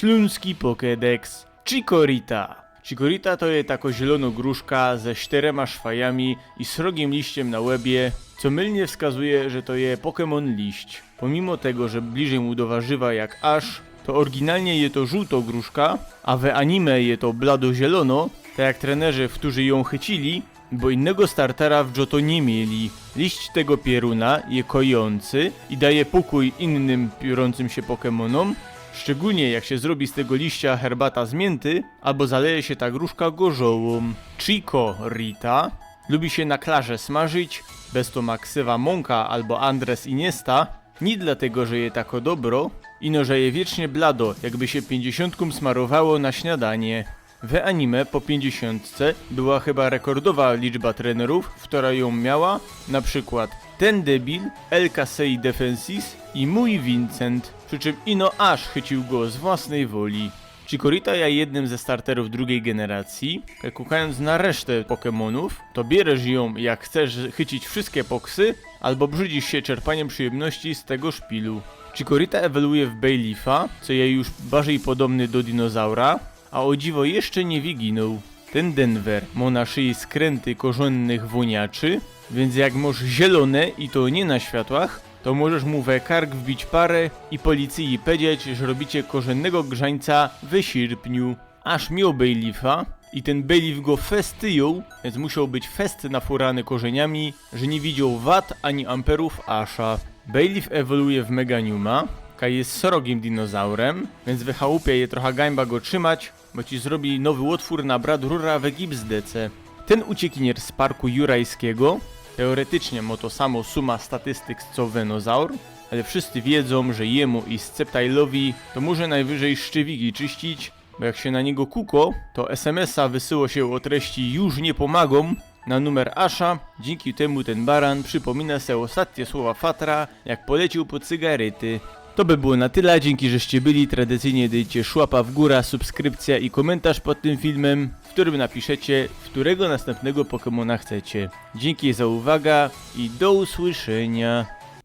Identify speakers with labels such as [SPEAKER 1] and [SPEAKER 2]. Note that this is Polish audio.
[SPEAKER 1] Śląski Pokédex Chikorita. Chikorita to jest tako zielono gruszka ze czterema szwajami i srogim liściem na łebie, co mylnie wskazuje, że to je Pokémon liść. Pomimo tego, że bliżej mu do warzywa jak aż, to oryginalnie je to żółto gruszka, a w anime je to blado zielono, tak jak trenerzy, którzy ją chycili, bo innego startera w Johto nie mieli. Liść tego pieruna je kojący i daje pokój innym piorącym się Pokemonom, szczególnie jak się zrobi z tego liścia herbata z mięty, albo zaleje się ta gruszka gorzołą. Chico Rita lubi się na klarze smażyć, bez to ma ksywa Monka albo Andres Iniesta, nie dlatego, że je tako dobro, ino że je wiecznie blado, jakby się pięćdziesiątką smarowało na śniadanie. W anime po 50 była chyba rekordowa liczba trenerów, która ją miała, na przykład ten debil, El Kasei Defensis i mój Vincent, przy czym Ino aż chycił go z własnej woli. Chikorita ja jednym ze starterów drugiej generacji, kukając na resztę Pokémonów, to bierzesz ją jak chcesz chycić wszystkie poksy, albo brzydzisz się czerpaniem przyjemności z tego szpilu. Chikorita ewoluuje w Bayleafa, co jest już bardziej podobny do dinozaura, a o dziwo jeszcze nie wyginął. Ten Denver ma na szyi skręty korzennych woniaczy, więc jak masz zielone i to nie na światłach, to możesz mu we kark wbić parę i policji powiedzieć, że robicie korzennego grzańca we sierpniu. Aż miał Bayleafa i ten Bayleaf go festyjął, więc musiał być fest nafurany korzeniami, że nie widział wat ani amperów Asha. Bayleaf ewoluuje w Meganiuma, Jest srogim dinozaurem, więc we chałupie je trochę gańba go trzymać, bo ci zrobi nowy otwór na brat rura w Egipsdece. Ten uciekinier z parku jurajskiego, teoretycznie ma to samo suma statystyk co Venozaur, ale wszyscy wiedzą, że jemu i Sceptile'owi to może najwyżej szczywiki czyścić, bo jak się na niego kuko, to SMS-a wysyło się o treści już nie pomagą na numer Asha, dzięki temu ten baran przypomina se ostatnie słowa Fatra, jak polecił po cygarety. To by było na tyle, dzięki żeście byli, tradycyjnie dajcie szłapa w górę, subskrypcja i komentarz pod tym filmem, w którym napiszecie, którego następnego Pokemona chcecie. Dzięki za uwagę i do usłyszenia.